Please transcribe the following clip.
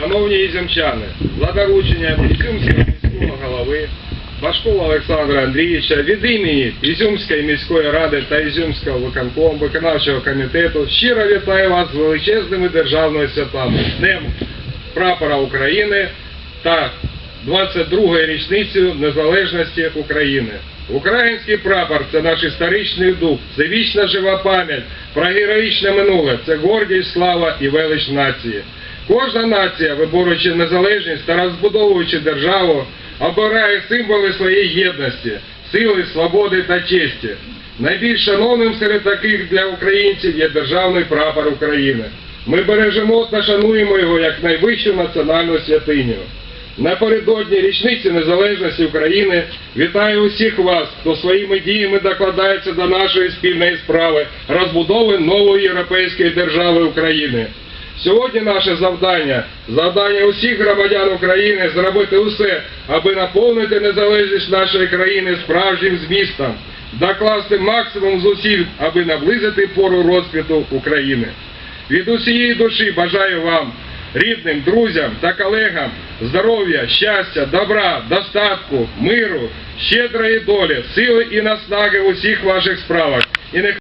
Шановні ізюмчани, за Ізюмського міського голови Башкова Олександра Андрійовича від імені Ізюмської міської ради та Ізюмського виконкому виконавчого комітету щиро вітаю вас з величезними державними святами Днем прапора України та 22-ї річницею незалежності України. Український прапор це наш історичний дух, це вічна жива пам'ять про героїчне минуле, це гордість, слава і велич нації. Кожна нація, виборюючи незалежність та розбудовуючи державу, обирає символи своєї єдності, сили, свободи та честі. Найбільш шановним серед таких для українців є державний прапор України. Ми бережемо та шануємо його як найвищу національну святиню. Напередодні річниці незалежності України вітаю усіх вас, хто своїми діями докладається до нашої спільної справи розбудови нової європейської держави України. Сьогодні наше завдання, завдання усіх громадян України зробити усе, аби наповнити незалежність нашої країни справжнім змістом, докласти максимум зусиль, аби наблизити пору розквіту України. Від усієї душі бажаю вам, рідним, друзям та колегам здоров'я, щастя, добра, достатку, миру, щедрої долі, сили і наснаги в усіх ваших справах. І